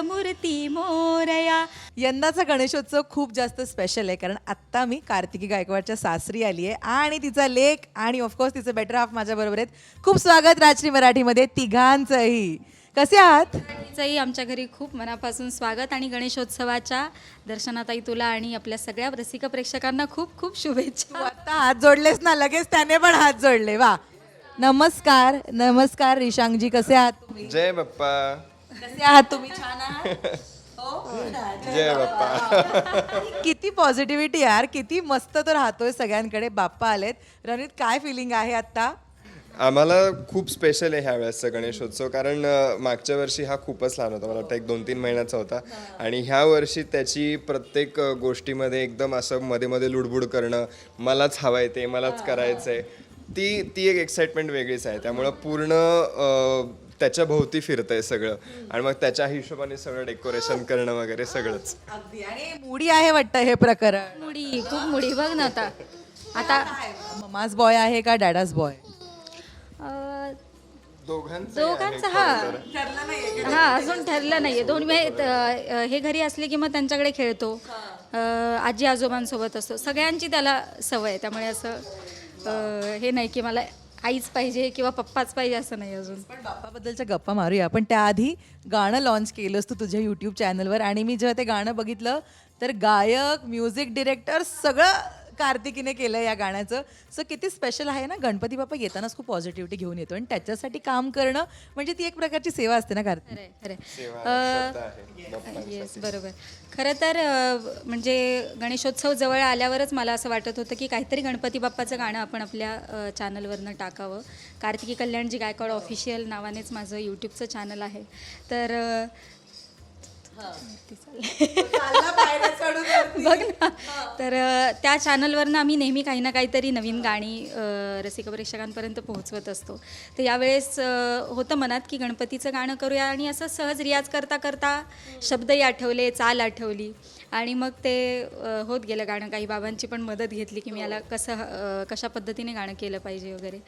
मंगलमूर्ती मोरया. यंदाचा गणेशोत्सव खूप जास्त स्पेशल आहे कारण आत्ता मी कार्तिकी गायकवाडच्या सासरी आली आहे आणि तिचा लेख आणि ऑफकोर्स तिचं बेटर हाफ माझ्या बरोबर आहेत. खूप स्वागत राजश्री मराठीमध्ये तिघांचंही. कसे आहात? तिचंही आमच्या घरी खूप मनापासून स्वागत आणि गणेशोत्सवाच्या दर्शनाताई तुला आणि आपल्या सगळ्या रसिक प्रेक्षकांना खूप खूप शुभेच्छा. आता हात जोडलेस ना लगेच त्याने पण हात जोडले. वा. नमस्कार नमस्कार रिशांगजी कसे आहात? तुम्ही जय बाप्पा. कसे आहात तुम्ही? छान आहात? हो? जय बाप्पा. किती पॉझिटिव्हिटी यार. किती मस्त तो राहतोय सगळ्यांकडे. बाप्पा आलेत. रणित काय फिलिंग आहे आता आम्हाला खूप स्पेशल आहे ह्या वेळेसचा गणेशोत्सव. कारण अं, मागच्या वर्षी हा खूपच लहान होता. मला वाटतं एक दोन तीन महिन्याचा होता. आणि ह्या वर्षी त्याची प्रत्येक अं, गोष्टीमध्ये एकदम असं मध्ये मध्ये लुडबुड करणं मलाच हवं आहे ते मलाच करायचं आहे ती ती एक एक्साइटमेंट वेगळीच आहे. त्यामुळं पूर्ण अं, त्याच्या भोवती फिरतंय सगळं. आणि मग त्याच्या हिशोबाने सगळं डेकोरेशन करणं वगैरे सगळंच. अगदी. आणि मुडी आहे वाटतं हे प्रकरण? मुडी खूप मुडी. बघ ना आता. आता ममाज बॉय आहे का डॅडाज बॉय? अं, दोघांचं दोघांचा हा. हा अजून ठरलं नाहीये. दोन वेळ अ, हे घरी असले की मग त्यांच्याकडे खेळतो. अ, आजी आजोबांसोबत असतो. सगळ्यांची त्याला सवय आहे. त्यामुळे असं अ, हे नाही की मला आईच पाहिजे किंवा पप्पाच पाहिजे असं नाही अजून. पण बाप्पाबद्दलच्या गप्पा मारूया. पण त्याआधी गाणं लॉन्च केलंस तू तुझ्या यूट्यूब चॅनलवर आणि मी जेव्हा ते गाणं बघितलं तर गायक म्युझिक डिरेक्टर सगळं कार्तिकीने केलं या गाण्याचं. सो किती स्पेशल आहे ना गणपती बाप्पा येतानाच खूप पॉझिटिव्हिटी घेऊन येतो. आणि त्याच्यासाठी काम करणं म्हणजे ती एक प्रकारची सेवा असते ना कार्तिक? खरंय खरंय. येस बरोबर. खरं तर अ, म्हणजे गणेशोत्सव जवळ आल्यावरच मला असं वाटत होतं की काहीतरी गणपती बाप्पाचं गाणं आपण आपल्या अ, चॅनलवरनं टाकावं. कार्तिकी कल्याणजी गायकवाड ऑफिशियल नावानेच माझं यूट्यूबचं चॅनल आहे. तर अ. बघ ना. तर त्या चॅनलवरनं आम्ही नेहमी काही ना काहीतरी नवीन गाणी रसिक प्रेक्षकांपर्यंत पोहोचवत असतो. तर यावेळेस होतं मनात की गणपतीचं गाणं करूया आणि असं सहज रियाज करता करता शब्दही आठवले चाल आठवली. आणि मग ते होत गेलं गाणं. काही बाबांची पण मदत घेतली की मी याला कसं अ, कशा पद्धतीने गाणं केलं पाहिजे वगैरे.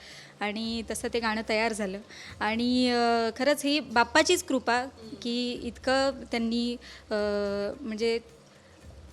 आणि तसं ते गाणं तयार झालं. आणि खरंच ही बाप्पाचीच कृपा की इतकं त्यांनी अ, म्हणजे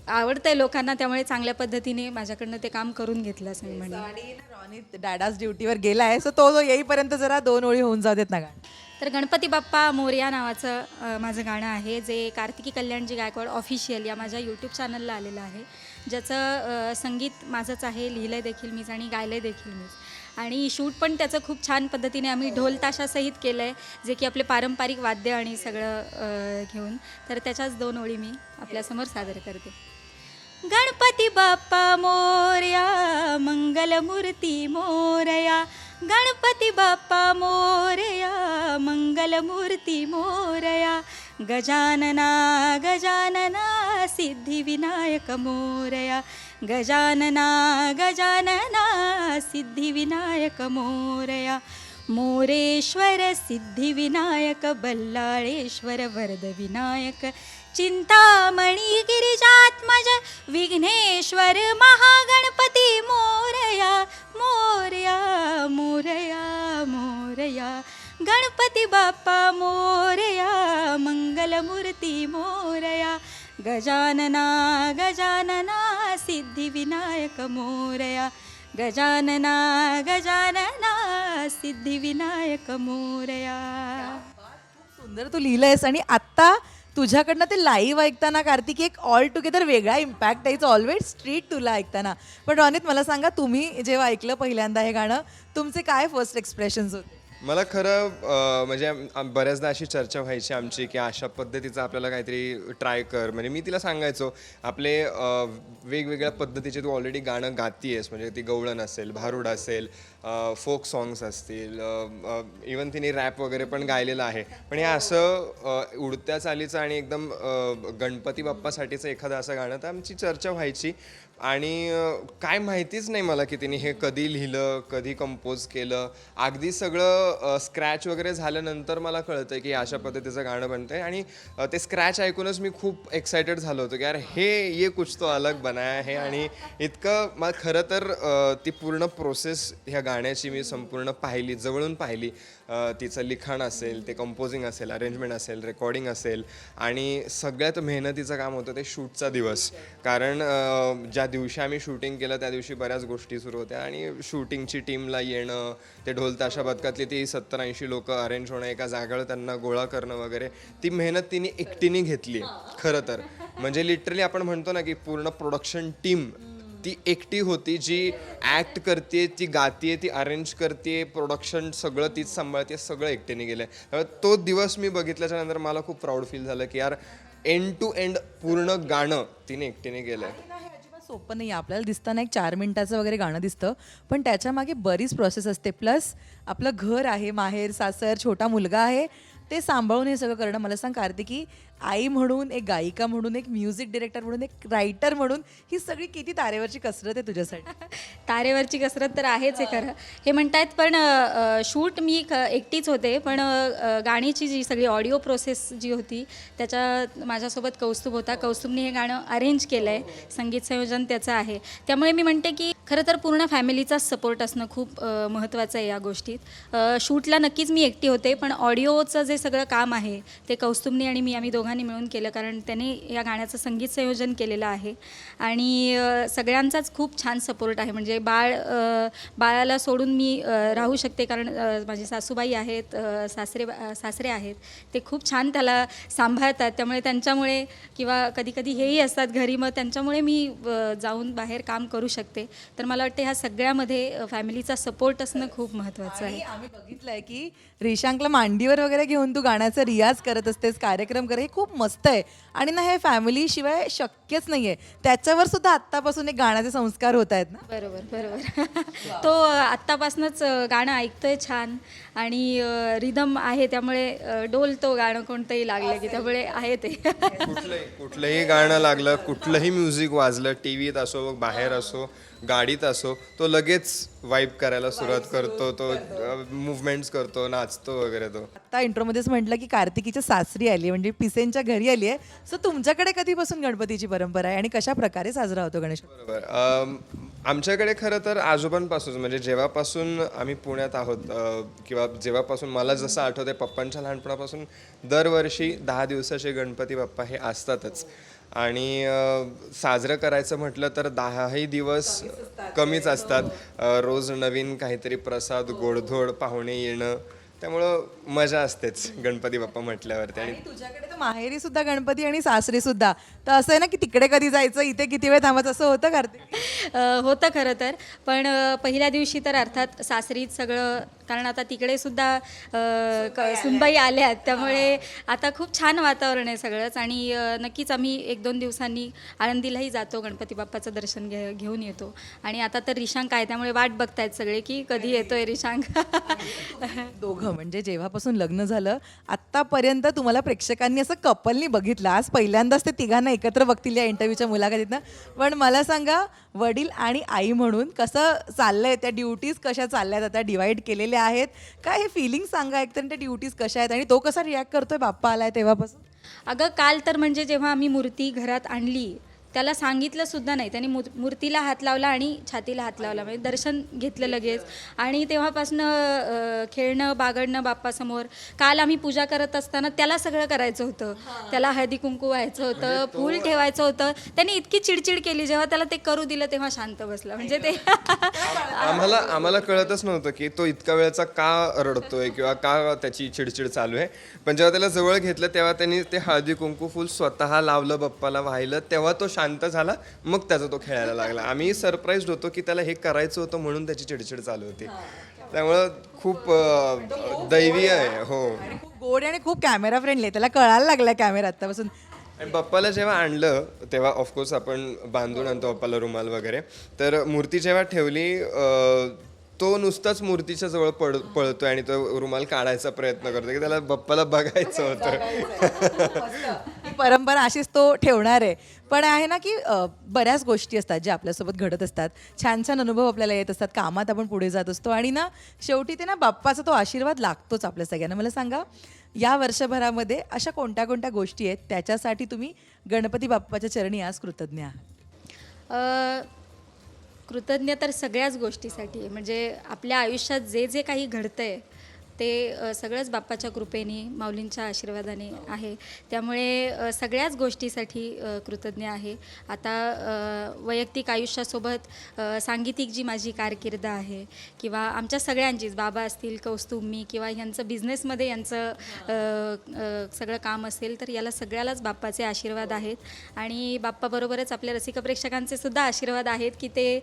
आवडतंय लोकांना त्यामुळे चांगल्या पद्धतीने माझ्याकडनं ते काम करून घेतलं असं मी म्हणेन. आणि रॉनित डॅडाज ड्युटीवर गेलाय सो तो जो येईपर्यंत जरा दोन ओळी होऊन जाऊ देत ना गाणं. तर गणपती बाप्पा मोरया नावाचं अ, माझं गाणं आहे जे कार्तिकी कल्याणजी गायकवाड ऑफिशियल या माझ्या यूट्यूब चॅनलला आलेलं आहे ज्याचं अ, संगीत माझंच आहे लिहिलं देखील मीच आणि गायलं देखील मीच. आणि शूट पण त्याचं खूप छान पद्धतीने आम्ही ढोल ताशासहित केलं आहे जे की आपले पारंपरिक वाद्य आणि सगळं घेऊन. तर त्याच्याच दोन ओळी मी आपल्यासमोर सादर करते. गणपती बाप्पा मोरया मंगलमूर्ती मोरया. गणपती बाप्पा मोरया मंगलमूर्ती मोरया. गजानना गजानना सिद्धिविनायक मोरया. गजानना गजानना सिद्धिविनायक मोरया. मोरेश्वर सिद्धिविनायक बल्लाळेश्वर वरदविनायक. चिंतामणी गिरिजात्मज विघ्नेश्वर महागणपती मोरया. मोरया मोरया मोरया. गणपती बाप्पा मोरया मंगलमूर्ती मोरया. गजानना गजानना सिद्धिविनायक मोरया. गजानना गजानना सिद्धिविनायक मोरया. सुंदर तू लिहिलंयस आणि आत्ता तुझ्याकडनं ते लाईव्ह ऐकताना कार्तिक एक ऑल टुगेदर वेगळा इम्पॅक्ट आहे इट्स ऑलवेज स्ट्रीट तुला ऐकताना. पण रॉनित मला सांगा तुम्ही जेव्हा ऐकलं पहिल्यांदा हे गाणं तुमचे काय फर्स्ट एक्सप्रेशन्स होते? मला खरं अं, म्हणजे आम- बऱ्याचदा अशी चर्चा व्हायची आमची की अशा पद्धतीचं आपल्याला काहीतरी ट्राय कर. म्हणजे मी तिला सांगायचो आपले अं, वेगवेगळ्या पद्धतीचे तू ऑलरेडी गाणं गातीयेस. म्हणजे ती गवळण असेल भारुड असेल फोक सॉंग्स असतील इवन तिने रॅप वगैरे पण गायलेलं आहे. पण हे असं उडत्या चालीचं आणि एकदम गणपती बाप्पासाठीचं एखादं असं गाणं तर आमची चर्चा व्हायची. आणि काय माहितीच नाही मला की तिने हे कधी लिहिलं कधी कंपोज केलं. अगदी सगळं स्क्रॅच वगैरे झाल्यानंतर मला कळतं की अशा पद्धतीचं गाणं बनतंय. आणि ते स्क्रॅच ऐकूनच मी खूप एक्सायटेड झालो होतो की यार हे ये कुछ तो अलग बनाया हे. आणि इतकं मला खरं तर ती पूर्ण प्रोसेस ह्या गाण्याची मी संपूर्ण पाहिली जवळून पाहिली. तिचं लिखाण असेल ते कंपोजिंग असेल अरेंजमेंट असेल रेकॉर्डिंग असेल. आणि सगळ्यात मेहनतीचं काम होतं ते शूटचा दिवस. कारण ज्या दिवशी आम्ही शूटिंग केलं त्या दिवशी बऱ्याच गोष्टी सुरू होत्या. आणि शूटिंगची टीमला येणं ते ढोल ताशा ती सत्तर ऐंशी लोक अरेंज होणं एका जागेवर त्यांना गोळा करणं वगैरे ती मेहनत तिने एकटीने घेतली. खरं तर. म्हणजे लिटरली आपण म्हणतो ना की पूर्ण प्रोडक्शन टीम ती एकटी होती जी ॲक्ट करते ती गाते ती अरेंज करते प्रोडक्शन सगळं तीच सांभाळते सगळं एकटीने गेलं त्यामुळे तो दिवस मी बघितल्याच्या नंतर मला खूप प्राऊड फील झालं की यार एंड टू एंड पूर्ण गाणं तिने एकटीने गेलं आहे सोपं नाही आपल्याला दिसताना एक चार मिनिटाचं वगैरे गाणं दिसतं पण त्याच्यामागे बरीच प्रोसेस असते. प्लस आपलं घर आहे माहेर सासर छोटा मुलगा आहे ते सांभाळून हे सगळं करणं. मला सांग कार्तिकी आई म्हणून एक गायिका म्हणून एक म्युझिक डिरेक्टर म्हणून एक रायटर म्हणून ही सगळी किती तारेवरची कसरत आहे तुझ्यासाठी? तारेवरची कसरत तर आहेच आहे खरं. हे म्हणतायत पण शूट मी एकटीच होते पण गाण्याची जी सगळी ऑडिओ प्रोसेस जी होती त्याच्यात माझ्यासोबत कौस्तुभ होता. कौस्तुभने हे गाणं अरेंज केलं आहे संगीत संयोजन त्याचं आहे. त्यामुळे मी म्हणते की खरं तर पूर्ण फॅमिलीचाच सपोर्ट असणं खूप महत्त्वाचं आहे या गोष्टीत. शूटला नक्कीच मी एकटी होते पण ऑडिओचं जे सगळं काम आहे ते कौस्तुभने आणि मी आम्ही दोघं दोघांनी मिळून केलं कारण त्याने या गाण्याचं संगीत संयोजन केलेलं आहे. आणि सगळ्यांचाच खूप छान सपोर्ट आहे. म्हणजे बाळ बाळाला सोडून मी राहू शकते कारण माझी सासूबाई आहेत सासरे सासरे आहेत. ते खूप छान त्याला सांभाळतात. त्यामुळे त्यांच्यामुळे किंवा कधी कधी हेही असतात घरी मग त्यांच्यामुळे मी जाऊन बाहेर काम करू शकते. तर मला वाटतं ह्या सगळ्यामध्ये फॅमिलीचा सपोर्ट असणं खूप महत्त्वाचं आहे. आम्ही बघितलंय की रिशांकला मांडीवर वगैरे घेऊन तू गाण्याचा रियाज करत असतेस कार्यक्रम कर हे खूप मस्त आहे. आणि ना हे फॅमिली शिवाय शक्यच नाहीये. त्याच्यावर सुद्धा आत्तापासून एक गाण्याचे संस्कार होत आहेत ना. बरोबर बरोबर. तो आत्तापासूनच गाणं ऐकतोय छान. आणि रिदम आहे त्यामुळे डोलतो गाणं कोणतंही लागलं की त्यामुळे आहे ते. कुठलंही कुठलंही गाणं लागलं कुठलंही म्युझिक वाजलं टी व्हीत असो बाहेर असो गाडीत असो तो लगेच वाईब करायला सुरुवात करतो तो मुवमेंट्स करतो नाचतो वगैरे तो. आता इंट्रोमध्येच म्हटलं की कार्तिकीच्या सासरी आली म्हणजे पिसेंच्या घरी आली आहे सो तुमच्याकडे कधीपासून गणपतीची परंपरा आहे आणि कशा प्रकारे साजरा होतो गणेश? बरोबर. अम, आमच्याकडे खरं तर आजोबांपासून म्हणजे जेव्हापासून आम्ही पुण्यात आहोत अ, किंवा जेव्हापासून मला जसं आठवतंय पप्पांच्या लहानपणापासून दरवर्षी दहा दिवसाचे गणपती बाप्पा हे असतातच. आणि साजरं करायचं म्हटलं तर दहाही दिवस कमीच असतात. अ, रोज नवीन काहीतरी प्रसाद गोडधोड पाहुणे येणं त्यामुळं मजा असतेच गणपती बाप्पा म्हटल्यावरती. आणि तुझ्याकडे तर माहेरी सुद्धा गणपती आणि सासरी सुद्धा. तर असं आहे ना की तिकडे कधी जायचं इथे किती वेळ थांबायचं असं होतं कार्तिक होतं खरं तर. पण पहिल्या दिवशी तर अर्थात सासरीत सगळं कारण आता तिकडे सुद्धा सुनबाई आल्या. आहेत त्यामुळे आता खूप छान वातावरण आहे सगळंच. आणि नक्कीच आम्ही एक दोन दिवसांनी आळंदीलाही जातो. गणपती बाप्पाचं दर्शन घे घेऊन येतो. आणि आता तर रिशांक आहे. त्यामुळे वाट बघतायत सगळे की कधी येतोय रिशांक दोघं. म्हणजे जेव्हापासून लग्न झालं आत्तापर्यंत तुम्हाला प्रेक्षकांनी असं कपलनी बघितलं. आज पहिल्यांदाच ते तिघांना एकत्र बघतील या इंटरव्ह्यूच्या मुलाखतीतनं. पण मला सांगा वडील आणि आई म्हणून कसं चाललंय त्या ड्युटीज कशा चालल्या आहेत आता डिवाईड केलेल्या आहेत. काय हे फिलिंग सांगा एकतर त्या ड्युटीज कशा आहेत आणि तो कसा रिॲक्ट करतोय बाप्पा आलाय तेव्हापासून? अगं काल तर म्हणजे जेव्हा आम्ही मूर्ती घरात आणली त्याला सांगितलं सुद्धा नाही. त्याने मूर मूर्तीला हात लावला आणि छातीला हात लावला. म्हणजे दर्शन घेतलं लगेच. आणि तेव्हापासनं खेळणं बागडणं बाप्पासमोर. काल आम्ही पूजा करत असताना त्याला सगळं करायचं होतं. त्याला हळदी कुंकू व्हायचं होतं फूल ठेवायचं होतं. त्याने इतकी चिडचिड केली. जेव्हा त्याला ते करू दिलं तेव्हा शांत बसला. म्हणजे ते आम्हाला आम्हाला कळतच नव्हतं की तो इतका वेळचा का रडतोय किंवा का त्याची चिडचिड चालू आहे. पण जेव्हा त्याला जवळ घेतलं तेव्हा त्यांनी ते हळदी कुंकू फुल स्वतः लावलं बाप्पाला वाहिलं तेव्हा तो शांत झाला मग त्याचा तो खेळायला लागला. आम्ही सरप्राईज होतो की त्याला हे करायचं होतं म्हणून त्याची चिडचिड चालू होती. त्यामुळं खूप अं, दैवीय आहे हो. आणि खूप गोड आणि खूप कॅमेरा फ्रेंडली त्याला कळायला लागलाय कॅमेरा आत्तापासून. आणि बाप्पाला जेव्हा आणलं तेव्हा ऑफकोर्स आपण बांधून आणतो बाप्पाला रुमाल वगैरे. तर मूर्ती जेव्हा ठेवली अं, तो नुसताच मूर्तीच्या जवळ पड पळतोय आणि तो रुमाल काढायचा प्रयत्न करतो की त्याला बाप्पाला बघायचं होतं. ही परंपरा अशीच तो ठेवणार आहे. पण आहे ना की अ, बऱ्याच गोष्टी असतात ज्या आपल्यासोबत घडत असतात. छान छान अनुभव आपल्याला येत असतात. कामात आपण पुढे जात असतो. आणि ना शेवटी ते ना बाप्पाचा तो आशीर्वाद लागतोच आपल्या सगळ्यांना. मला सांगा या वर्षभरामध्ये अशा कोणत्या कोणत्या गोष्टी आहेत? त्याच्यासाठी तुम्ही गणपती बाप्पाच्या चरणी आज कृतज्ञ आहात. अ, कृतज्ञ तर सगळ्याच गोष्टीसाठी आहे. म्हणजे आपल्या आयुष्यात जे जे काही घडतंय ते सगळंच बाप्पाच्या कृपेने माऊलींच्या आशीर्वादाने आहे. त्यामुळे सगळ्याच गोष्टीसाठी कृतज्ञ आहे. आता वैयक्तिक आयुष्यासोबत सांगितिक सांगीतिक जी माझी कारकीर्द आहे किंवा आमच्या सगळ्यांचीच बाबा असतील कौस्तुभ मी किंवा ह्यांचं बिझनेसमध्ये यांचं सगळं काम असेल तर याला सगळ्यालाच बाप्पाचे आशीर्वाद आहेत. आणि बाप्पाबरोबरच आपल्या रसिक प्रेक्षकांचे सुद्धा आशीर्वाद आहेत की ते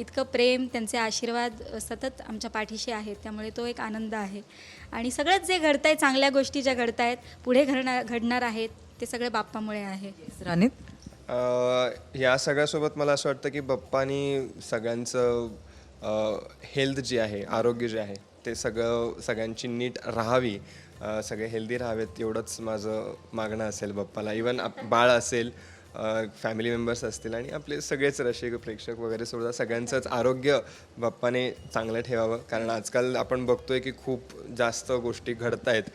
इतकं प्रेम त्यांचे आशीर्वाद सतत आमच्या पाठीशी आहेत. त्यामुळे तो एक आनंद आहे. आणि सगळंच जे घडत आहे चांगल्या गोष्टी ज्या घडत आहेत पुढे घडणार घडणार आहेत ते सगळे बाप्पामुळे आहे. राणित अ, या सगळ्यासोबत मला असं वाटतं की बाप्पानी सगळ्यांचं हेल्थ जी आहे आरोग्य जे आहे ते सगळं सगळ्यांची नीट राहावी. सगळे हेल्दी राहावेत एवढंच माझं मागणं असेल बाप्पाला. इवन बाळ असेल फॅमिली मेंबर्स असतील आणि आपले सगळेच रसिक प्रेक्षक वगैरे सुद्धा सगळ्यांचंच आरोग्य बाप्पाने चांगलं ठेवावं. कारण आजकाल आपण बघतोय की खूप जास्त गोष्टी घडत आहेत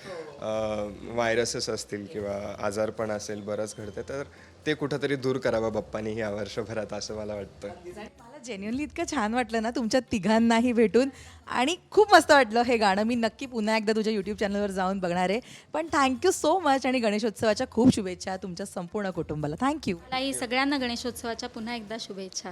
व्हायरसेस असतील किंवा आजारपण असेल बरंच घडतं तर ते कुठंतरी दूर करावं बाप्पाने या वर्षभरात असं मला वाटतं. मला जेन्युअनली इतकं छान वाटलं ना तुमच्या तिघांनाही भेटून. आणि खूप मस्त वाटलं हे गाणं. मी नक्की पुन्हा एकदा तुझ्या यूट्यूब चॅनलवर जाऊन बघणार आहे. पण थँक्यू सो मच आणि गणेशोत्सवाच्या खूप शुभेच्छा तुमच्या संपूर्ण कुटुंबाला. थँक्यू मलाही सगळ्यांना गणेशोत्सवाच्या पुन्हा एकदा शुभेच्छा.